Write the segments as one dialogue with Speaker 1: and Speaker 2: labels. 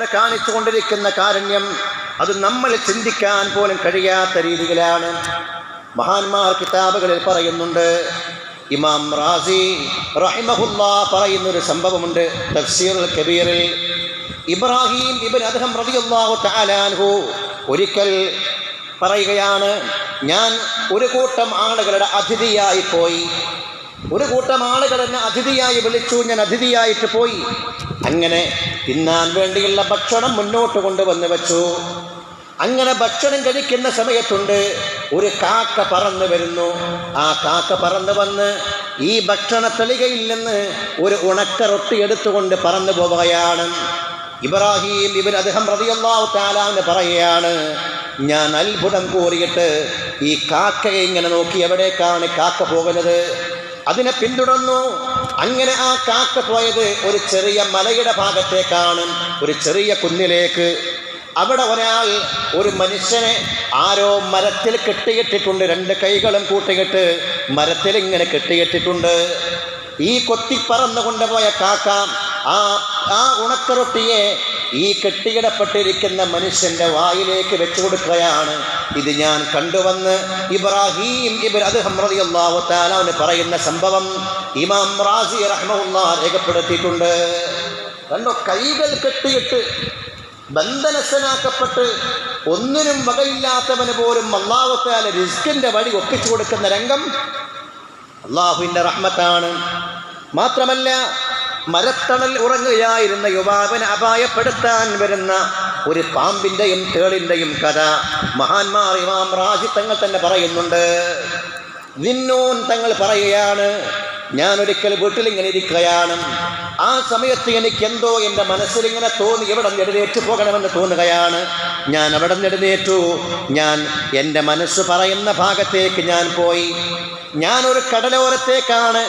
Speaker 1: നമ്മോട് കാണിച്ചു കൊണ്ടിരിക്കുന്ന കാരുണ്യം അത് നമ്മൾ ചിന്തിക്കാൻ പോലും കഴിയാത്ത രീതിയിലാണ്. മഹാന്മാർ കിതാബുകളിൽ പറയുന്നുണ്ട്. ഇമാം റാസി റഹിമഹുല്ല പറയുന്ന ഒരു സംഭവമുണ്ട് തഫ്സീറുൽ കബീറിൽ. ഇബ്രാഹിം ഇബൻ അദ്ദേഹം റബിയുള്ളാഹു താലാൻഹു ഒരിക്കൽ പറയുകയാണ് ഞാൻ ഒരു കൂട്ടം ആളുകളുടെ അതിഥിയായി പോയി. ഒരു കൂട്ടം ആളുകൾ എന്നെ അതിഥിയായി വിളിച്ചു ഞാൻ അതിഥിയായിട്ട് പോയി. അങ്ങനെ തിന്നാൻ വേണ്ടിയുള്ള ഭക്ഷണം മുന്നോട്ട് കൊണ്ടുവന്ന് വെച്ചു. അങ്ങനെ ഭക്ഷണം കഴിക്കുന്ന സമയത്തുണ്ട് ഒരു കാക്ക പറന്നു വരുന്നു. ആ കാക്ക പറന്നു വന്ന് ഈ ഭക്ഷണ തളികയിൽ നിന്ന് ഒരു ഉണക്ക റൊട്ടി എടുത്തുകൊണ്ട് പറന്നു പോവുകയാണ്. ഇബ്രാഹിം ഇവൻ അദ്ദേഹം റതിയല്ലാഹു താലാന്ന് പറയുകയാണ് ഞാൻ അത്ഭുതം കൂറിയിട്ട് ഈ കാക്കയെ ഇങ്ങനെ നോക്കി എവിടേക്കാണ് കാക്ക പോകുന്നത് അതിനെ പിന്തുടർന്നു. അങ്ങനെ ആ കാക്ക പോയത് ഒരു ചെറിയ മലയുടെ ഭാഗത്തേക്കാണ് ഒരു ചെറിയ കുന്നിലേക്ക്. അവിടെ ഒരാൾ ഒരു മനുഷ്യനെ ആരോ മരത്തിൽ കെട്ടിയിട്ടിട്ടുണ്ട് രണ്ട് കൈകളും കൂട്ടിയിട്ട് മരത്തിൽ ഇങ്ങനെ കെട്ടിയിട്ടിട്ടുണ്ട്. ഈ കൊത്തിപ്പറന്നു കൊണ്ടുപോയ കാക്ക ആ ആ ഉണക്കറൊട്ടിയെ ഈ കെട്ടിയിടപ്പെട്ടിരിക്കുന്ന മനുഷ്യന്റെ വായിലേക്ക് വെച്ചു കൊടുക്കുകയാണ് ഇത് ഞാൻ കണ്ടുവന്ന് ഇബ്രാഹീം ഇബൻ അത് ഹമ്രതിയല്ലാഹു അവന് പറയുന്ന സംഭവം ഇമാം റാസി റഹ്മുള്ള രേഖപ്പെടുത്തിയിട്ടുണ്ട്. കണ്ടോ? കൈകൾ കെട്ടിയിട്ട് ബന്ധനസ്ഥനാക്കപ്പെട്ട് ഒന്നിനും വകയില്ലാത്തവന് പോലും അള്ളാഹുത്താല റിസ്കിന്റെ വഴി ഒപ്പിച്ചു കൊടുക്കുന്ന രംഗം അള്ളാഹുവിന്റെ റഹ്മത്താണ്. മാത്രമല്ല മരത്തണൽ ഉറങ്ങുകയായിരുന്ന യുവാവിനെ അപായപ്പെടുത്താൻ വരുന്ന ഒരു പാമ്പിന്റെയും തേളിന്റെയും കഥ. മഹാന്മാർ ഇമാം റാജി തന്നെ പറയുന്നുണ്ട്. നിന്നോൻ തങ്ങൾ പറയുകയാണ് ഞാൻ ഒരിക്കൽ വീട്ടിലിങ്ങനെ ഇരിക്കുകയാണ്. ആ സമയത്ത് എനിക്ക് എന്തോ എന്റെ മനസ്സിലിങ്ങനെ തോന്നി എവിടെ എഴുന്നേറ്റ് പോകണമെന്ന് തോന്നുകയാണ്. ഞാൻ അവിടെ നെടുതേറ്റു ഞാൻ എന്റെ മനസ്സ് പറയുന്ന ഭാഗത്തേക്ക് ഞാൻ പോയി. ഞാനൊരു കടലോരത്തേക്കാണ്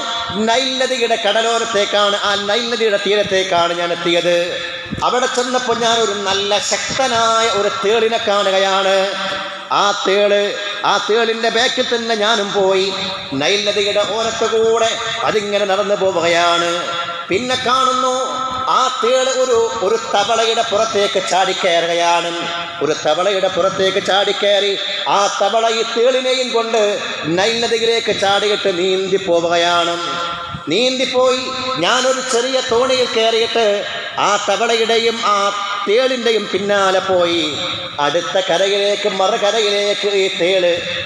Speaker 1: നൈൽ നദിയുടെ കടലോരത്തേക്കാണ് ആ നൈൽ നദിയുടെ തീരത്തേക്കാണ് ഞാൻ എത്തിയത്. അവിടെ ചെന്നപ്പോൾ ഞാൻ ഒരു നല്ല ശക്തനായ ഒരു തേളിനെ കാണുകയാണ്. ആ തേൾ ആ തേളിന്റെ ബാക്കിൽ തന്നെ ഞാനും പോയി. നൈൽ നദിയുടെ ഓരത്ത് കൂടെ അതിങ്ങനെ നടന്നു പോവുകയാണ്. പിന്നെ കാണുന്നു ആ തേൾ ഒരു ഒരു തവളയുടെ പുറത്തേക്ക് ചാടിക്കയറുകയാണ്. ഒരു തവളയുടെ പുറത്തേക്ക് ചാടിക്കയറി ആ തവള ഈ തേളിനെയും കൊണ്ട് നൈൽ നദിയിലേക്ക് ചാടിയിട്ട് നീന്തി പോവുകയാണ്. നീന്തിപ്പോയി ഞാനൊരു ചെറിയ തോണിയിൽ കയറിയിട്ട് ആ തവളയുടെയും ആ തേളിന്റെയും പിന്നാലെ പോയി. അടുത്ത കരയിലേക്ക് മറുകരയിലേക്ക് ഈ തേൾ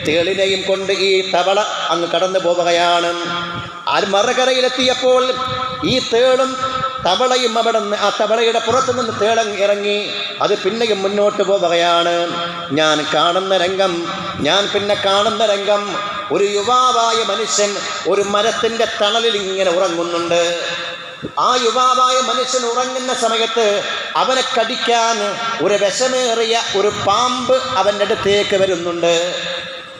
Speaker 1: തേളിനെയും കൊണ്ട് ഈ തവള അങ്ങ് കടന്നു പോവുകയാണ്. ആ മറുകരയിലെത്തിയപ്പോൾ ഈ തേളും തവളയും അവിടെ നിന്ന് ആ തവളയുടെ പുറത്തു നിന്ന് തേളം ഇറങ്ങി. അത് പിന്നെയും മുന്നോട്ട് പോവുകയാണ്. ഞാൻ കാണുന്ന രംഗം ഞാൻ പിന്നെ കാണുന്ന രംഗം. ഒരു യുവാവായ മനുഷ്യൻ ഒരു മരത്തിന്റെ തണലിൽ ഇങ്ങനെ ഉറങ്ങുന്നുണ്ട്. ആ യുവാവായ മനുഷ്യൻ ഉറങ്ങുന്ന സമയത്ത് അവനെ കടിക്കാൻ ഒരു വിഷമേറിയ ഒരു പാമ്പ് അവന്റെ അടുത്തേക്ക് വരുന്നുണ്ട്.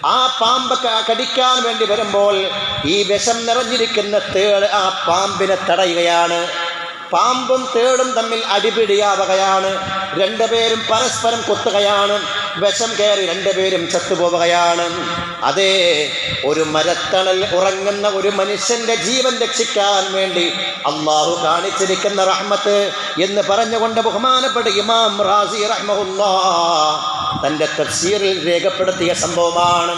Speaker 1: ആ പാമ്പ് കടിക്കാൻ വേണ്ടി വരുമ്പോൾ ഈ വിഷം നിറഞ്ഞിരിക്കുന്ന തേൾ ആ പാമ്പിനെ തടയുകയാണ്. പാമ്പും തേടും തമ്മിൽ അടിപിടിയാവുകയാണ്. രണ്ടുപേരും പരസ്പരം കൊത്തുകയാണ്. വിഷം കയറി രണ്ടുപേരും ചത്തുപോവുകയാണ്. അതേ ഒരു മരത്തണൽ ഉറങ്ങുന്ന ഒരു മനുഷ്യന്റെ ജീവൻ രക്ഷിക്കാൻ വേണ്ടി അള്ളാഹു കാണിച്ചിരിക്കുന്ന റഹ്മത്ത് എന്ന് പറഞ്ഞുകൊണ്ട് ബഹുമാനപ്പെട്ട ഇമാം റാസി തന്റെ തഫ്സീറിൽ രേഖപ്പെടുത്തിയ സംഭവമാണ്.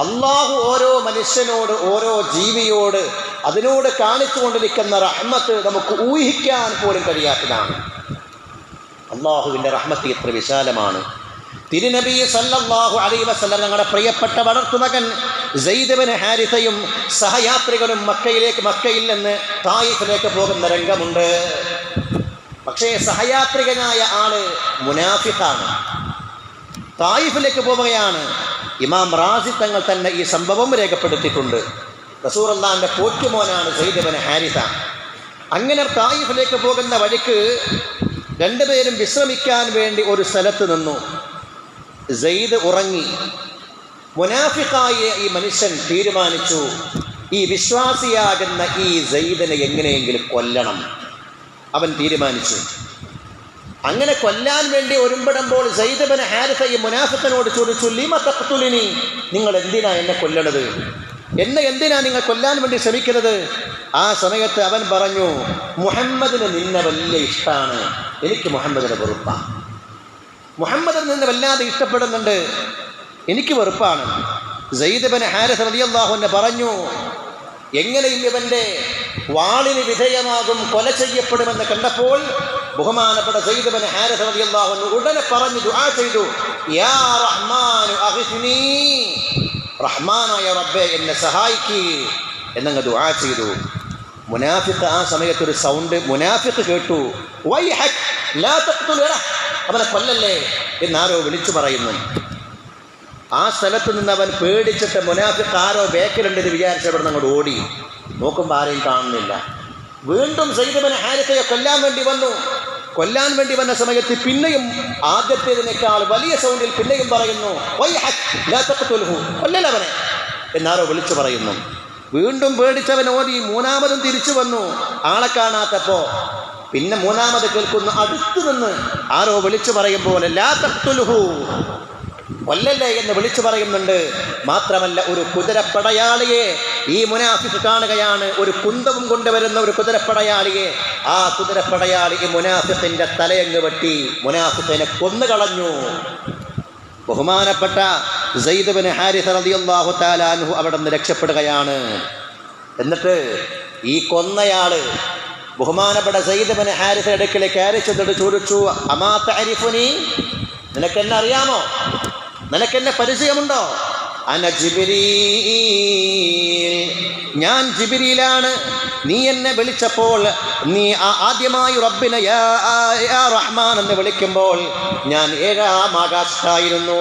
Speaker 1: അള്ളാഹു ഓരോ മനുഷ്യനോട് ഓരോ ജീവിയോട് അതിനോട് കാണിച്ചു കൊണ്ടിരിക്കുന്ന റഹ്മത്ത് നമുക്ക് ഊഹിക്കാൻ പോലും കഴിയാത്തതാണ്. അള്ളാഹുവിന്റെ റഹ്മത്ത് എത്ര വിശാലമാണ്. തിരുനബി സല്ലല്ലാഹു അലൈഹി വസല്ലം ഞങ്ങളുടെ പ്രിയപ്പെട്ട വളർത്തുമകൻ സെയ്ദബിന് ഹാരിസയും സഹയാത്രികരും മക്കയിലേക്ക് മക്കയിൽ നിന്ന് തായിഫിലേക്ക് പോകുന്ന രംഗമുണ്ട്. പക്ഷേ സഹയാത്രികനായ ആൾ മുനാഫിഖാണ്. തായിഫിലേക്ക് പോവുകയാണ്. ഇമാം റാസി തങ്ങൾ തന്നെ ഈ സംഭവം രേഖപ്പെടുത്തിയിട്ടുണ്ട്. റസൂർ അള്ളാഹിന്റെ പോറ്റുമോനാണ് സെയ്ദബിന് ഹാരിസ. അങ്ങനെ തായിഫിലേക്ക് പോകുന്ന വഴിക്ക് രണ്ടുപേരും വിശ്രമിക്കാൻ വേണ്ടി ഒരു സ്ഥലത്ത് നിന്നു. സെയ്ദ് ഉറങ്ങി. മുനാഫിക്കായ ഈ മനുഷ്യൻ തീരുമാനിച്ചു ഈ വിശ്വാസിയാകുന്ന ഈ സെയ്ദിനെ എങ്ങനെയെങ്കിലും കൊല്ലണം. അവൻ തീരുമാനിച്ചു. അങ്ങനെ കൊല്ലാൻ വേണ്ടി ഒരുമ്പെടുമ്പോൾ സൈദബന് ഹാരിസ ഈ മുനാഫിക്കനോട് ചോദിച്ചു ലിമ തഖ്തുലിനി? നിങ്ങൾ എന്തിനാ എന്നെ കൊല്ലണത്? എന്നെ എന്തിനാ നിങ്ങൾ കൊല്ലാൻ വേണ്ടി ശ്രമിക്കുന്നത്? ആ സമയത്ത് അവൻ പറഞ്ഞു മുഹമ്മദിന് നിന്നെ വലിയ ഇഷ്ടമാണ് എനിക്ക് മുഹമ്മദിനെ വെറുപ്പാണ് മുഹമ്മദിൽ നിന്ന് വല്ലാതെ ഇഷ്ടപ്പെടുന്നുണ്ട്. എനിക്ക് വെറുപ്പാണ്. സയ്യിദ്ബൻ ഹാരിസ് റളിയല്ലാഹുവിനെ പറഞ്ഞു എങ്ങനെയും ഇവന്റെ വാളിന് വിധേയമാകും കൊല ചെയ്യപ്പെടുമെന്ന് കണ്ടപ്പോൾ ബഹുമാനപ്പെട്ട സയ്യിദ്ബൻ ഹാരിസ് റളിയല്ലാഹു ഉടനെ പറഞ്ഞു ദുആ ചെയ്തു യാ റഹ്മാനായ റബ്ബെ എന്നെ സഹായിക്കൂ. എന്നങ്ങ് ദുആ ചെയ്തു. മുനാഫിക്ക് ആ സമയത്തൊരു സൗണ്ട് മുനാഫിക്ക് കേട്ടു. ലാ തഖ്തുൽ അവനെ കൊല്ലല്ലേ എന്നാരോ വിളിച്ചു പറയുന്നു. ആ സ്ഥലത്ത് നിന്ന് അവൻ പേടിച്ചിട്ട് മുനാഫിക്ക് ആരോ ബേക്കിലുണ്ടെന്ന് വിചാരിച്ചവിടെ അങ്ങോട്ട് ഓടി. നോക്കുമ്പോൾ ആരെയും കാണുന്നില്ല. വീണ്ടും സൈദബന് ഹാരിസയെ കൊല്ലാൻ വേണ്ടി വന്നു. കൊല്ലാൻ വേണ്ടി വന്ന സമയത്ത് പിന്നെയും ആദ്യത്തേതിനേക്കാൾ വലിയ സൗണ്ടിൽ പിന്നെയും പറയുന്നു. കൊല്ലലവനെ എന്നാരോ വിളിച്ചു പറയുന്നു. വീണ്ടും പേടിച്ചവൻ ഓടി മൂന്നാമതും തിരിച്ചു വന്നു. ആളെ കാണാത്തപ്പോ പിന്നെ മൂന്നാമത് കേൾക്കുന്നു അടുത്തു നിന്ന് ആരോ വിളിച്ചു പറയും പോലെ ലാ തഖ്തുൽഹു കൊല്ലല്ലേ എന്ന് വിളിച്ചു പറയുന്നുണ്ട്. മാത്രമല്ല ഒരു കുതിരപ്പടയാളിയെ ഈ മുനാഫിക്ക് കാണുകയാണ് ഒരു കുന്തവും കൊണ്ടുവരുന്ന ഒരു കുതിരപ്പടയാളിയെ. ആ കുതിരപ്പടയാളി ഈ മുനാഫിഖിന്റെ തലയങ്ങ് വെട്ടി. മുനാഫിഖിനെ കൊന്നുകളഞ്ഞു. ബഹുമാനപ്പെട്ട സയ്യിദ്ബിൻ ഹാരിസ് റളിയല്ലാഹു തആല അൻഹു അവിടെ നിന്ന് രക്ഷപ്പെടുകയാണ്. എന്നിട്ട് ഈ കൊന്നയാൾ ബഹുമാനപ്പെട്ട സയ്യിദ്ബിൻ ഹാരിസ് അടുക്കലേക്ക് കയറി ചെന്നിട്ട് ചോദിച്ചു അമാ തഅരിഫുനി? നിനക്കെന്നെ അറിയാമോ? നിനക്കെന്നെ പരിചയമുണ്ടോ? അന ഞാൻ ജിബിരിയിലാണ് നീ എന്നെ വിളിച്ചപ്പോൾ നീ ആദ്യമായി റബ്ബിനെ യാ റഹ്മാൻ എന്ന് വിളിക്കുമ്പോൾ ഞാൻ ഏഴാം ആകാശത്തായിരുന്നു.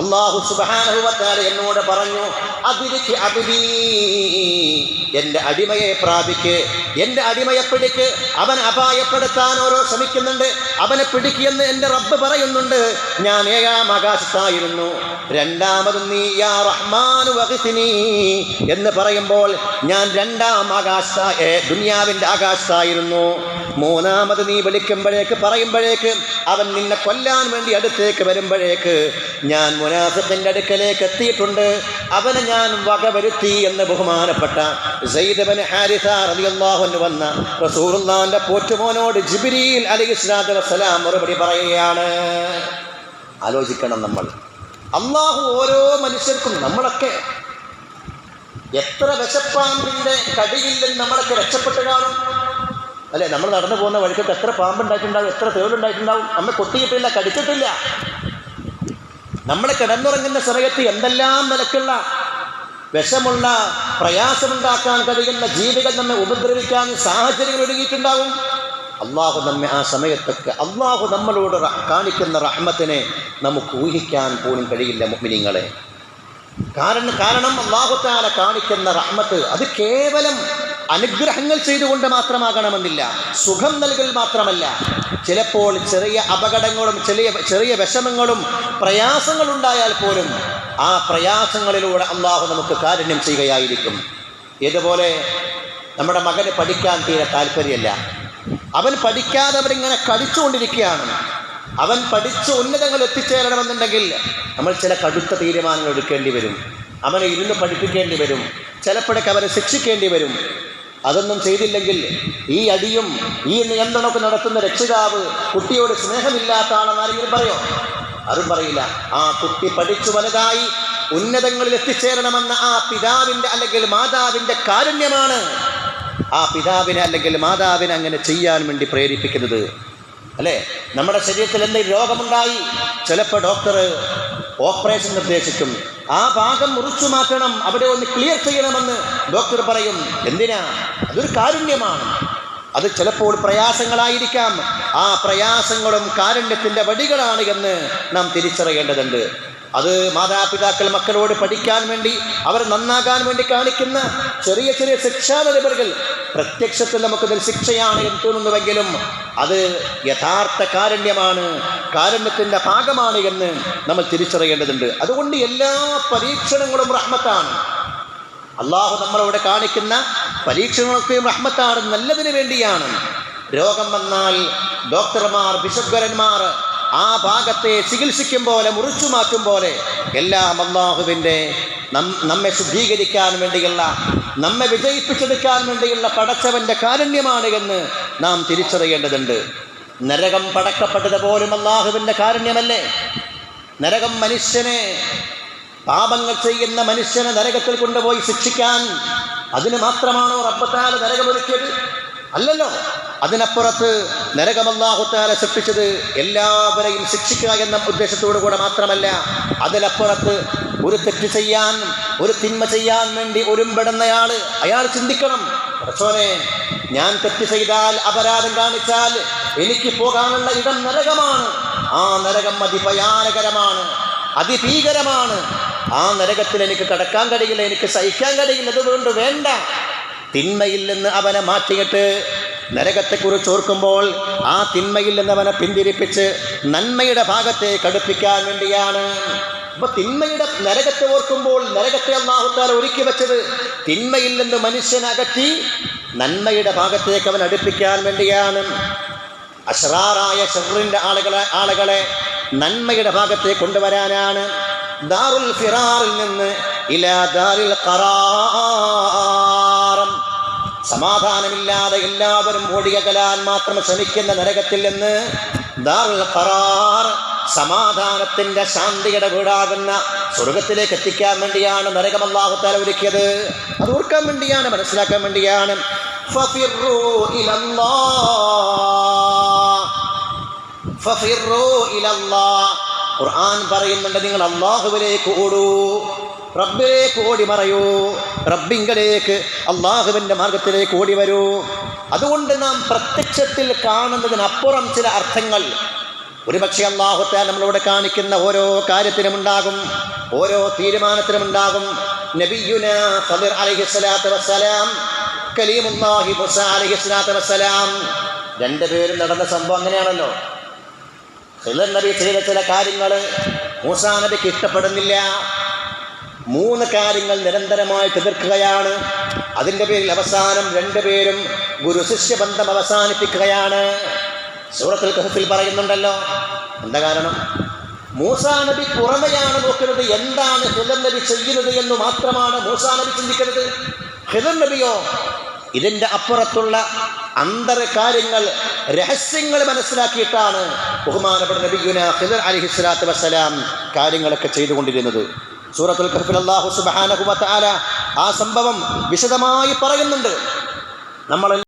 Speaker 1: അള്ളാഹു സുബാനുഭവത്താൽ എന്നോട് പറഞ്ഞു അതിരിക്ക് അബിബി എന്റെ അടിമയെ പ്രാപിക്ക് എന്റെ അടിമയെ പിടിക്ക്. അവൻ അപായപ്പെടുത്താൻ ഓരോ ശ്രമിക്കുന്നുണ്ട് അവനെ പിടിക്കുമെന്ന് എന്റെ റബ്ബ് പറയുന്നുണ്ട്. ഞാൻ ഏഴാം ആകാശത്തായിരുന്നു. രണ്ടാമത് നീ യാ റഹ്മാനു വകസിനി എന്ന് പറയുമ്പോൾ ഞാൻ രണ്ടാം ആകാശ ദുനിയാവിന്റെ ആകാശത്തായിരുന്നു. മൂന്നാമത് നീ വിളിക്കുമ്പോഴേക്ക് പറയുമ്പോഴേക്ക് അവൻ നിന്നെ കൊല്ലാൻ വേണ്ടി അടുത്തേക്ക് വരുമ്പോഴേക്ക് ഞാൻ മുനാഫിഖിന്റെ അടുക്കലേക്ക് എത്തിയിട്ടുണ്ട്. അവനെ ഞാൻ വകവരുത്തി എന്ന് ബഹുമാനപ്പെട്ട സയ്യിദബൻ ഹാരിസ റളിയല്ലാഹു അൻഹു വന്ന റസൂറുല്ലാന്റെ പോറ്റുമോനോട് ജിബിരിയിൽ അലി ഇസ്ലാദ് വസ്സലാം മറുപടി പറയുകയാണ്. ആലോചിക്കണം നമ്മൾ. അള്ളാഹു ഓരോ മനുഷ്യർക്കും നമ്മളൊക്കെ എത്ര വിശപ്പാമ്പിന്റെ കടിയിൽ നിന്ന് നമ്മളൊക്കെ രക്ഷപ്പെട്ട് കാണും. അല്ലെ? നമ്മൾ നടന്നു പോകുന്ന വഴിക്കൊക്കെ എത്ര പാമ്പുണ്ടായിട്ടുണ്ടാവും എത്ര തേളുണ്ടായിട്ടുണ്ടാവും. നമ്മെ കൊട്ടിയിട്ടില്ല കടിച്ചിട്ടില്ല. നമ്മളെ കിടന്നുറങ്ങുന്ന സമയത്ത് എന്തെല്ലാം നിലക്കുള്ള വിഷമുള്ള പ്രയാസമുണ്ടാക്കാൻ കഴിയുന്ന ജീവികൾ നമ്മെ ഉപദ്രവിക്കാൻ സാഹചര്യങ്ങൾ ഒരുങ്ങിയിട്ടുണ്ടാവും. അള്ളാഹു നമ്മെ ആ സമയത്തൊക്കെ അള്ളാഹു നമ്മളോട് കാണിക്കുന്ന റഹ്മത്തിനെ നമുക്ക് ഊഹിക്കാൻ പോലും കഴിയില്ല മുഅ്മിനീങ്ങളെ. കാരണം കാരണം അള്ളാഹുത്താല കാണിക്കുന്ന റഹ്മത്ത് അത് കേവലം അനുഗ്രഹങ്ങൾ ചെയ്തുകൊണ്ട് മാത്രമാകണമെന്നില്ല. സുഖം നൽകൽ മാത്രമല്ല. ചിലപ്പോൾ ചെറിയ അപകടങ്ങളും ചെറിയ ചെറിയ വിഷമങ്ങളും പ്രയാസങ്ങളുണ്ടായാൽ പോലും ആ പ്രയാസങ്ങളിലൂടെ അള്ളാഹു നമുക്ക് കാരുണ്യം ചെയ്യുകയായിരിക്കും. ഇതുപോലെ നമ്മുടെ മകന് പഠിക്കാൻ തീരെ താല്പര്യമല്ല. അവൻ പഠിക്കാതെ അവരിങ്ങനെ കടിച്ചുകൊണ്ടിരിക്കുകയാണ്. അവൻ പഠിച്ച് ഉന്നതങ്ങൾ എത്തിച്ചേരണമെന്നുണ്ടെങ്കിൽ നമ്മൾ ചില കടുത്ത തീരുമാനങ്ങൾ എടുക്കേണ്ടി വരും. അവനെ ഇരുന്ന് പഠിപ്പിക്കേണ്ടി വരും. ചിലപ്പോഴൊക്കെ അവനെ ശിക്ഷിക്കേണ്ടി വരും. അതൊന്നും ചെയ്തില്ലെങ്കിൽ ഈ അടിയും ഈ നിയന്ത്രണമൊക്കെ നടത്തുന്ന രക്ഷിതാവ് കുട്ടിയോട് സ്നേഹമില്ലാത്ത ആളെന്ന് ആരെങ്കിലും പറയോ? അതും പറയില്ല. ആ കുട്ടി പഠിച്ചു വലുതായി ഉന്നതങ്ങളിൽ എത്തിച്ചേരണമെന്ന ആ പിതാവിന്റെ അല്ലെങ്കിൽ മാതാവിന്റെ കാരുണ്യമാണ് ആ പിതാവിനെ അല്ലെങ്കിൽ മാതാവിനെ അങ്ങനെ ചെയ്യാൻ വേണ്ടി പ്രേരിപ്പിക്കുന്നത്. അല്ലേ? നമ്മുടെ ശരീരത്തിൽ എന്തെങ്കിലും രോഗമുണ്ടായി ചിലപ്പോൾ ഡോക്ടർ ഓപ്പറേഷൻ നിർദ്ദേശിക്കും. ആ ഭാഗം മുറിച്ചു മാറ്റണം അവിടെ ഒന്ന് ക്ലിയർ ചെയ്യണമെന്ന് ഡോക്ടർ പറയും. എന്തിനാ? അതൊരു കാരുണ്യമാണ്. അത് ചിലപ്പോൾ പ്രയാസങ്ങളായിരിക്കാം. ആ പ്രയാസങ്ങളും കാരുണ്യത്തിന്റെ വടികളാണ് എന്ന് നാം തിരിച്ചറിയേണ്ടതുണ്ട്. അത് മാതാപിതാക്കൾ മക്കളോട് പഠിക്കാൻ വേണ്ടി അവർ നന്നാകാൻ വേണ്ടി കാണിക്കുന്ന ചെറിയ ചെറിയ ശിക്ഷാ നടപടികൾ പ്രത്യക്ഷത്തിൽ നമുക്ക് ശിക്ഷയാണ് എന്ന് തോന്നുന്നുവെങ്കിലും അത് യഥാർത്ഥ കാരുണ്യമാണ് കാരുണ്യത്തിന്റെ ഭാഗമാണ് എന്ന് നമ്മൾ തിരിച്ചറിയേണ്ടതുണ്ട്. അതുകൊണ്ട് എല്ലാ പരീക്ഷണങ്ങളും റഹ്മത്താണ്. അള്ളാഹു നമ്മളോട് കാണിക്കുന്ന പരീക്ഷണങ്ങളൊക്കെയും റഹ്മത്താണ് നല്ലതിന് വേണ്ടിയാണ്. രോഗം വന്നാൽ ഡോക്ടർമാർ ബിഷഗ്വരന്മാർ ആ ഭാഗത്തെ ചികിത്സിക്കും പോലെ മുറിച്ചു മാറ്റും പോലെ എല്ലാം അള്ളാഹുവിന്റെ നമ്മെ ശുദ്ധീകരിക്കാൻ വേണ്ടിയുള്ള നമ്മെ വിജയിപ്പിച്ചെടുക്കാൻ വേണ്ടിയുള്ള പടച്ചവന്റെ കാരുണ്യമാണ് എന്ന് നാം തിരിച്ചറിയേണ്ടതുണ്ട്. നരകം പടക്കപ്പെട്ടത് പോലും അള്ളാഹുവിന്റെ കാരുണ്യമല്ലേ? നരകം മനുഷ്യനെ പാപങ്ങൾ ചെയ്യുന്ന മനുഷ്യനെ നരകത്തിൽ കൊണ്ടുപോയി ശിക്ഷിക്കാൻ അതിന് മാത്രമാണോ റബ്ബത്താൽ നരകമൊരുക്കിയത്? അല്ലല്ലോ. അതിനപ്പുറത്ത് നരകമല്ലാഹുത്താല സൃഷ്ടിച്ചത് എല്ലാവരെയും ശിക്ഷിക്കുക എന്ന ഉദ്ദേശത്തോടു കൂടെ മാത്രമല്ല അതിനപ്പുറത്ത് ഒരു തെറ്റ് ചെയ്യാൻ ഒരു തിന്മ ചെയ്യാൻ വേണ്ടി ഒരുമ്പെടുന്നയാൾ അയാൾ ചിന്തിക്കണം. പ്രച്ചോനെ ഞാൻ തെറ്റ് ചെയ്താൽ അപരാധം കാണിച്ചാൽ എനിക്ക് പോകാനുള്ള ഇടം നരകമാണ്. ആ നരകം അതിഭയാനകരമാണ് അതിഭീകരമാണ്. ആ നരകത്തിൽ എനിക്ക് കടക്കാൻ കഴിയില്ല എനിക്ക് സഹിക്കാൻ കഴിയില്ല അതുകൊണ്ട് വേണ്ട. തിന്മയിൽ നിന്ന് അവനെ മാറ്റിയിട്ട് നരകത്തെക്കുറിച്ച് ഓർക്കുമ്പോൾ ആ തിന്മയിൽ നിന്ന് അവനെ പിന്തിരിപ്പിച്ച് നന്മയുടെ ഭാഗത്തെ കടുപ്പിക്കാൻ വേണ്ടിയാണ്. അപ്പൊ തിന്മയുടെ നരകത്തെ ഓർക്കുമ്പോൾ നരകത്തെ അള്ളാഹുത്താല ഒരുക്കി വെച്ചത് തിന്മയിൽ നിന്ന് മനുഷ്യനകറ്റി നന്മയുടെ ഭാഗത്തേക്ക് അവൻ അടുപ്പിക്കാൻ വേണ്ടിയാണ്. അഷ്റാറായ ഷെറിന്റെ ആളുകളെ ആളുകളെ നന്മയുടെ ഭാഗത്തെ കൊണ്ടുവരാനാണ്. ദാറുൽ ഫിറാറിൽ നിന്ന് ഇലാ ദാറിൽ ഖറാറം സമാധാനമില്ലാതെ എല്ലാവരും ഓടിയകലാൻ മാത്രം ശ്രമിക്കുന്ന നരകത്തിൽ നിന്ന് സമാധാനത്തിന്റെ ശാന്തിയുടെ വീടാകുന്ന സ്വർഗത്തിലേക്ക് എത്തിക്കാൻ വേണ്ടിയാണ് നരകം ഒരുക്കിയത്. അത് ഓർക്കാൻ വേണ്ടിയാണ് മനസ്സിലാക്കാൻ വേണ്ടിയാണ്. ഖുർആൻ പറയുന്നുണ്ട് നിങ്ങൾ അള്ളാഹുവിലേക്ക് ഓടൂ. റബ്ബിലേക്ക് കോടി മറയൂ. റബ്ബിങ്കലേക്ക് അള്ളാഹുവിന്റെ മാർഗത്തിലേക്ക് ഓടി വരൂ. അതുകൊണ്ട് നാം പ്രത്യക്ഷത്തിൽ കാണുന്നതിനപ്പുറം ചില അർത്ഥങ്ങൾ. ഒരുപക്ഷെ അള്ളാഹുത്തെ നമ്മളോട് കാണിക്കുന്ന ഓരോ കാര്യത്തിനുമുണ്ടാകും ഓരോ തീരുമാനത്തിനുമുണ്ടാകും നബിയുന സദിർ അലഹി സ്വലാത്തു വസ്സലാം കലീമുല്ലാഹി മുസ അലൈഹിസ്സലാത്തു വസ്സലാം. രണ്ടുപേരും നടന്ന സംഭവം അങ്ങനെയാണല്ലോ. ഹിലർ നബി ചെയ്ത ചില കാര്യങ്ങൾ മൂസാ നബിക്ക് ഇഷ്ടപ്പെടുന്നില്ല. മൂന്ന് കാര്യങ്ങൾ നിരന്തരമായിട്ട് എതിർക്കുകയാണ്. അതിന്റെ പേരിൽ അവസാനം രണ്ടുപേരും ഗുരു ശിഷ്യബന്ധം അവസാനിപ്പിക്കുകയാണ്. സൂറത്തുൽ കഹഫിൽ പറയുന്നുണ്ടല്ലോ. എന്താ കാരണം? മൂസാ നബി പുറമെയാണ് നോക്കുന്നത്. എന്താണ് ഹിതം നബി ചെയ്യുന്നത് എന്ന് മാത്രമാണ് മൂസാ നബി ചിന്തിക്കുന്നത്. ഹിതം നബിയോ? ഇതിന്റെ അപ്പുറത്തുള്ള അന്തര കാര്യങ്ങൾ രഹസ്യങ്ങൾ മനസ്സിലാക്കിയിട്ടാണ് ബഹുമാനപ്പെട്ട നബിയുന ഹിദർ അലിഹിസ്ലാത്തു വസ്സലാം കാര്യങ്ങളൊക്കെ ചെയ്തുകൊണ്ടിരുന്നത്. സൂറത്തുൽ കഹ്ഫിൽ അള്ളാഹു വ ആ സംഭവം വിശദമായി പറയുന്നുണ്ട്. നമ്മൾ